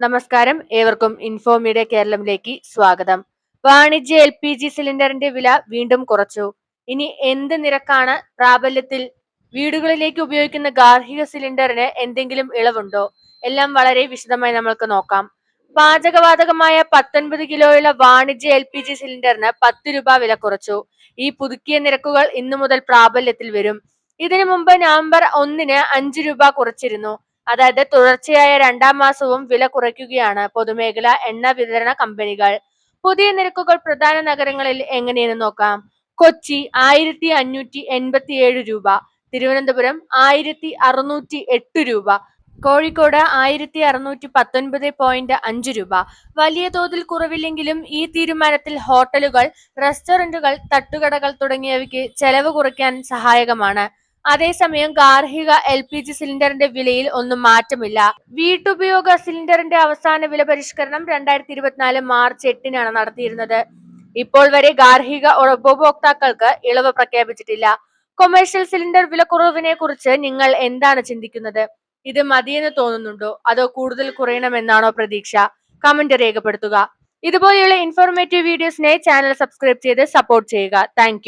നമസ്കാരം. ഏവർക്കും ഇൻഫോമീഡിയ കേരളത്തിലേക്ക് സ്വാഗതം. വാണിജ്യ എൽ പി ജി സിലിണ്ടറിന്റെ വില വീണ്ടും കുറച്ചു. ഇനി എന്ത് നിരക്കാണ് പ്രാബല്യത്തിൽ വീടുകളിലേക്ക് ഉപയോഗിക്കുന്ന ഗാർഹിക സിലിണ്ടറിന് എന്തെങ്കിലും ഇളവുണ്ടോ? എല്ലാം വളരെ വിശദമായി നമ്മൾക്ക് നോക്കാം. പാചകവാതകമായ പത്തൊൻപത് കിലോയുള്ള വാണിജ്യ എൽ പി ജി സിലിണ്ടറിന് പത്ത് രൂപ വില കുറച്ചു. ഈ പുതുക്കിയ നിരക്കുകൾ ഇന്നു മുതൽ പ്രാബല്യത്തിൽ വരും. ഇതിനു മുമ്പ് നവംബർ ഒന്നിന് അഞ്ച് രൂപ കുറച്ചിരുന്നു. അതായത് തുടർച്ചയായ രണ്ടാം മാസവും വില കുറയ്ക്കുകയാണ് പൊതുമേഖല എണ്ണ വിതരണ കമ്പനികൾ. പുതിയ നിരക്കുകൾ പ്രധാന നഗരങ്ങളിൽ എങ്ങനെയെന്ന് നോക്കാം. കൊച്ചി ആയിരത്തി അഞ്ഞൂറ്റി എൺപത്തി ഏഴ് രൂപ തിരുവനന്തപുരം ആയിരത്തി അറുന്നൂറ്റി എട്ട് രൂപ കോഴിക്കോട് ആയിരത്തി അറുന്നൂറ്റി പത്തൊൻപത് പോയിന്റ് അഞ്ച് രൂപ. വലിയ തോതിൽ കുറവില്ലെങ്കിലും ഈ തീരുമാനത്തിൽ ഹോട്ടലുകൾ റെസ്റ്റോറന്റുകൾ തട്ടുകടകൾ തുടങ്ങിയവയ്ക്ക് ചെലവ് കുറയ്ക്കാൻ സഹായകമാണ്. അതേസമയം ഗാർഹിക എൽ പി ജി സിലിണ്ടറിന്റെ വിലയിൽ ഒന്നും മാറ്റമില്ല. വീട്ടുപയോഗ സിലിണ്ടറിന്റെ അവസാന വില പരിഷ്കരണം രണ്ടായിരത്തി ഇരുപത്തിനാല് മാർച്ച് എട്ടിനാണ് നടത്തിയിരുന്നത്. ഇപ്പോൾ വരെ ഗാർഹിക ഉപഭോക്താക്കൾക്ക് ഇളവ് പ്രഖ്യാപിച്ചിട്ടില്ല. കൊമേഴ്ഷ്യൽ സിലിണ്ടർ വിലക്കുറവിനെ കുറിച്ച് നിങ്ങൾ എന്താണ് ചിന്തിക്കുന്നത്? ഇത് മതിയെന്ന് തോന്നുന്നുണ്ടോ? അതോ കൂടുതൽ കുറയണമെന്നാണോ പ്രതീക്ഷ? കമന്റ് രേഖപ്പെടുത്തുക. ഇതുപോലെയുള്ള ഇൻഫോർമേറ്റീവ് വീഡിയോസിനെ ചാനൽ സബ്സ്ക്രൈബ് ചെയ്ത് സപ്പോർട്ട് ചെയ്യുക. താങ്ക്